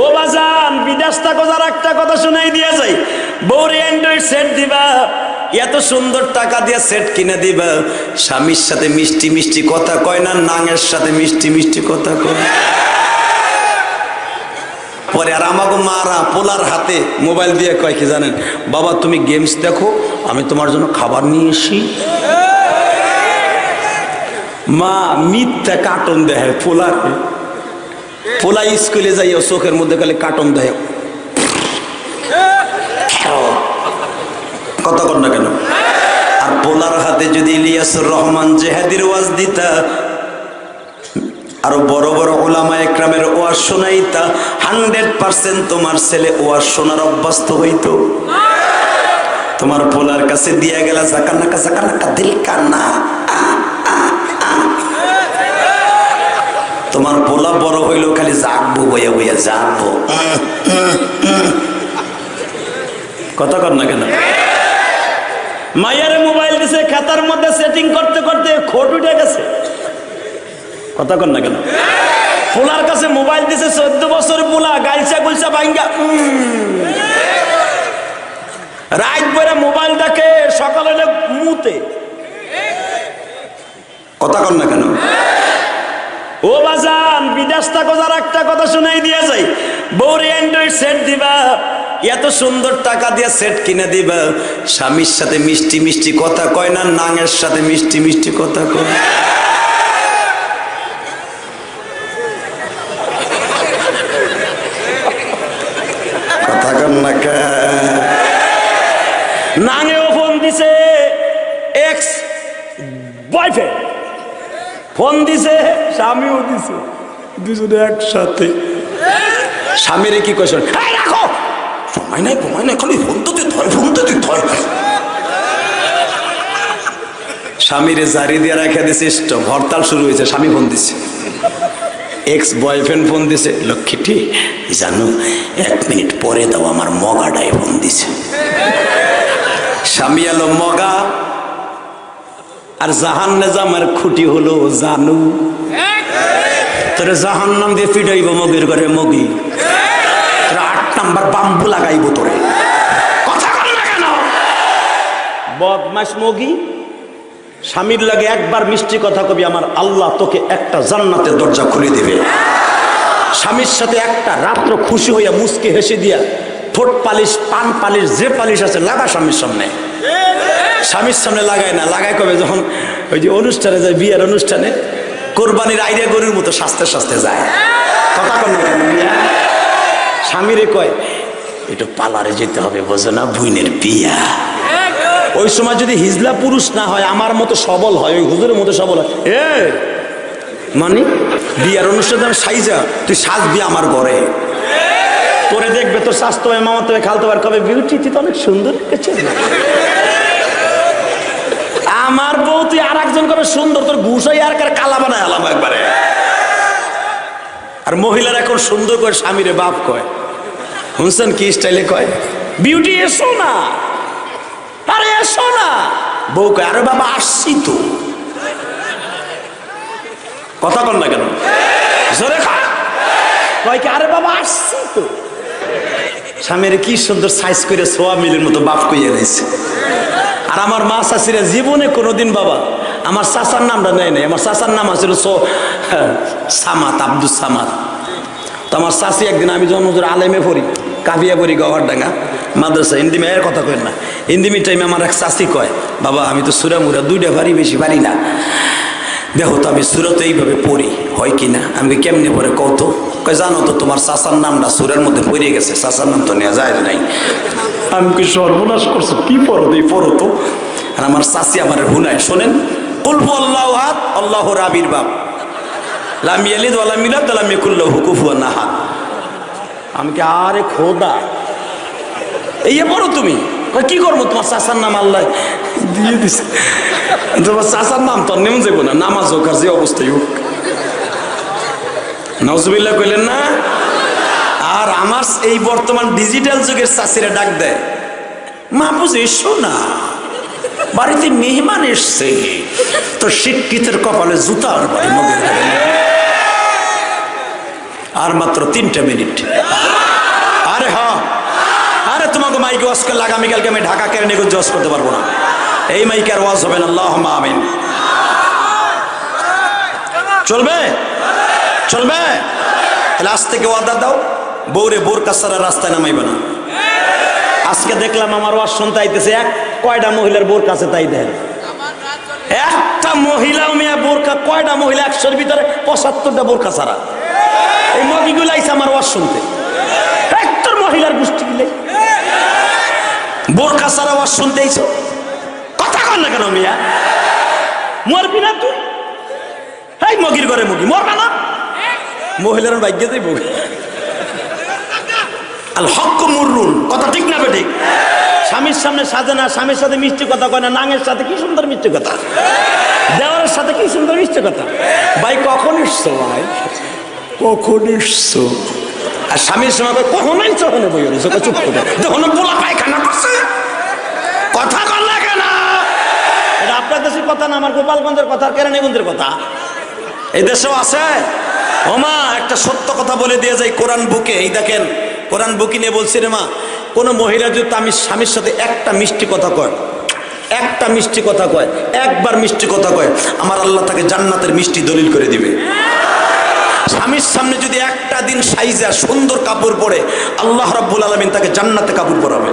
ও বাজান, বিদেশ থাকো একটা কথা শুনাই দিয়ে যাই। বউরে অ্যান্ড্রয়েড সেট দিবা, এত সুন্দর টাকা দিয়ে সেট কিনে দিবা। স্বামীর সাথে মিষ্টি মিষ্টি কথা কয় না, নাঙের সাথে মিষ্টি মিষ্টি কথা কয়। পরে আর আমাকে মারা পোলার হাতে মোবাইল দিয়ে কয় কি জানেন, বাবা, তুমি গেমস দেখো, আমি তোমার জন্য খাবার নিয়ে এসি। মা মিথ্যা কার্টুন দেয় পোলার পোলা স্কুলে যাইও চোখের মধ্যে খালি কার্টুন দেয়। কথা কর না কেন? আর পোলার হাতে যদি ইলিয়াসুর রহমান জেহাদির ওয়াজ দিতা, আরও বড় বড় ওলামা একরামের ওয়াজ শোনাইতা, হান্ড্রেড পার্সেন্ট তোমার ছেলে ওয়াজ শোনার অভ্যস্ত হইতো। তোমার পোলার কাছে দিয়া গেলা জাকানাকা জাকানাকা দিল কান্না তোমার পোলা বড় হইল খালি জাগবো বইয়া বইয়া জাগবো কথা কর না কেন? মাইয়ারে মোবাইল দিছে, খাতার মধ্যে সেটিং করতে করতে খোট উঠে গেছে। কথা কর না কেন? পোলার কাছে মোবাইল দিছে, চোদ্দ বছর পোলা গাইলসা গুলসা ভাঙ্গা। রাত বেড়ে মোবাইল দেখে সকালে মুতে কথা কর না কেন? থাকো যার একটা কথা শুনাই দিয়ে যাই। বউরে অ্যান্ড্রয়েড সেট দিবা, এত সুন্দর টাকা দিয়ে সেট কিনে দিবা। স্বামীর সাথে মিষ্টি মিষ্টি কথা কয় না, নাঙের সাথে মিষ্টি মিষ্টি কথা কয়। ফোন দিছে, স্বামীও দিছে। দুজনে একসাথে। স্বামীরে কি কোয়েশন রাখো! সময় নাই সময় নাই, খালি ফোন তো দিতে হয়, ফোন তো দিতে হয়। স্বামীরে জারি দিয়ে রেখে দিছে স্টপ হরতাল শুরু হয়েছে স্বামী ফোন দিছে। এক্স বয়ফ্রেন্ড ফোন দিছে, লক্ষ্মীটি, জানো, এক মিনিট পরে দাও আমার মগাটাই ফোন দিছে। স্বামী এলো মগা, আর জাহান নেজামের খুঁটি হলো জানু। তোরে জাহান নাম দিয়ে ফিটাইব মগির ঘরে, মগি। তোরা আট নাম্বার বাম্বু লাগাইব তোরে। কথা বদমাস মগি, স্বামীর লাগে একবার মিষ্টি কথা কবি, আমার আল্লাহ তোকে একটা জান্নাতের দরজা খুলে দেবে। স্বামীর সাথে একটা রাত্র খুশি হইয়া মুসকে হেসে দিয়া ঠোঁট পালিশ, পান পালিশ, যে পালিশ আছে, লাগা স্বামীর সামনে। স্বামীর সামনে লাগায় না, লাগায় কবে? যখন ওই যে অনুষ্ঠানে যায়, বিয়ের অনুষ্ঠানে কোরবানির আইডিয়া গরুর মতো সাস্তে সাস্তে যায়। কথা কন স্বামীরে কয় একটু পালারে যেতে হবে, বোঝো না বুইনের বিয়া ওই সময় যদি হিজলা পুরুষ না হয়, আমার মতো সবল হয়, ওই হুজুরের মতো সবল হয়। এ মানে বিয়ার অনুষ্ঠানে আমি সাইজা, তুই সাজ সাজবি আমার ঘরে। তোরে দেখবে তোর স্বাস্থ্য মামাতে খালতে পার কবে বিউটি তুই তো অনেক সুন্দর আমার বউ তুই আর একজন কবে সুন্দর তোর ঘুষাই আর কার কালা বানায় আলাম একবারে। আর মহিলারা এখন সুন্দর করে স্বামীরে বাপ কয়। শুনছেন কি স্টাইলে কয়? বিউটি এসো না। আরে এসো না। বউ কয়, আরে বাবা, আসছি তো। কথা কন না কেন? জোরে কয়। কি, আরে বাবা, আসছি তো। স্বামীর কি সুন্দর সাইজ করে সোয়া মিলের মতো বাপ কইয়া রয়েছে আমার মা চাষিরা জীবনে কোনোদিন বাবা, আমার চাচার নামটা নেয় নাই। আমার চাচার নাম আছিল সো, সামাত আব্দুল সামাত। তো আমার চাষি একদিন আমি জন্মজোর আলেমে পড়ি কাবিয়া পড়ি গওয়ারডাঙ্গা মাদ্রাসা, হিন্দি মেয়ের কথা কয় না। হিন্দি মিটাইমে আমার এক চাষি কয়, বাবা, আমি তো সুরামুরা, দুইটা বাড়ি বেশি পারি না। দেখো তো আমি সুরত এইভাবে পড়ি হয় কি না? আমি কেমনে পড়ে কত জানো তো তোমার চাচার নামটা সুরের মধ্যে পড়ে গেছে চাচার নাম তো নেওয়া যায় নাই। আমি কি সর্বনাশ করছ? কি পড়ো? এই পড়ো তো। আর আমার চাষি আমার হুনায় শোনেন। কুলফু আল্লাহ হাত আল্লাহ রাবির বাপ। লাম ইয়ালিদ ওয়া লাম ইউলাদ ওয়া লাম ইয়াকুল লাহু কুফুয়ান আহাদ। আমি কি আরে খোদা? এই পড়ো তুমি? কি করব? তোমার চাচার নাম আল্লাহ দিয়ে দিছে। তোমার চাচার নাম তো নেমে যাব না, নামাজ হোক আর যে অবস্থায় হোক। নজবিল্লা কইলেন না? আর আমার এই বর্তমান ডিজিটাল যুগের চাষিরা ডাক দেয় মা বুঝে এসো না। বাড়িতে মেহমান এসছে। তো শিক্ষিতের কপালে মগের। ঘরে। আর মাত্র তিনটা মিনিট। মাইকে ওয়াজ করলে আগামীকালকে আমি ঢাকা নিয়ে ওয়াজ করতে পারব না। এই মাইকে আর ওয়াজ হবে আল্লাহ আমিন। চলবে? চলবে? তাহলে আজ থেকে ওয়াদা দাও বৌরে বোর কাছারা রাস্তায় নামাইবে না। আজকে দেখলাম আমার ওয়াজ শুনতে আইতেছে, এক কয়টা মহিলার বোর কাছে তাই দেন একটা মহিলা মেয়ে বোরকা কয়টা মহিলা একশোর ভিতরে পঁচাত্তরটা বোরকা ছাড়া। এই মগিগুলো আইসে আমার ওয়াজ শুনতে। একটার মহিলার গোষ্ঠী। বোরকা ছাড়া ওয়াজ শুনতে আইছো? কথা কর না কেন মিয়া? মরবি না তুই? এই মগির ঘরে মগি। মরবে না? মহিলার ভাগ্যে দেব। আল হক মুররুন। কথা ঠিক না বেঠিক? স্বামীর সামনে সাজে না, স্বামীর সাথে মিষ্টি কথা কয় না, নাঙের সাথে কি সুন্দর মিষ্টি কথা? দেওয়ারের সাথে কি সুন্দর মিষ্টি কথা? ভাই, কখন এসছো ভাই? কখন এসছো? আর স্বামীর সময় কখনোই চোখনে বই রয়েছে চুপ করে যখন পোলা পায়খানা করছে। কথা কর না কেন? এটা আপনার দেশের কথা না, আমার গোপালগঞ্জের কথা, কেরানীগঞ্জের কথা? এই দেশেও আছে? ওমা, একটা সত্য কথা বলে দিয়ে যাই কোরআন বুকে। এই দেখেন, কোরআন বুকি নিয়ে বলছি রে মা, কোনো মহিলা যদি আমি স্বামীর সাথে একটা মিষ্টি কথা কয়, একটা মিষ্টি কথা কয়, একবার মিষ্টি কথা কয়, আমার আল্লাহ তাকে জান্নাতের মিষ্টি দলিল করে দিবে। স্বামীর সামনে যদি একটা দিন সাইজা সুন্দর কাপড় পরে, আল্লাহ রব্বুল আলমিন তাকে জান্নাতে কাপড় পরাবে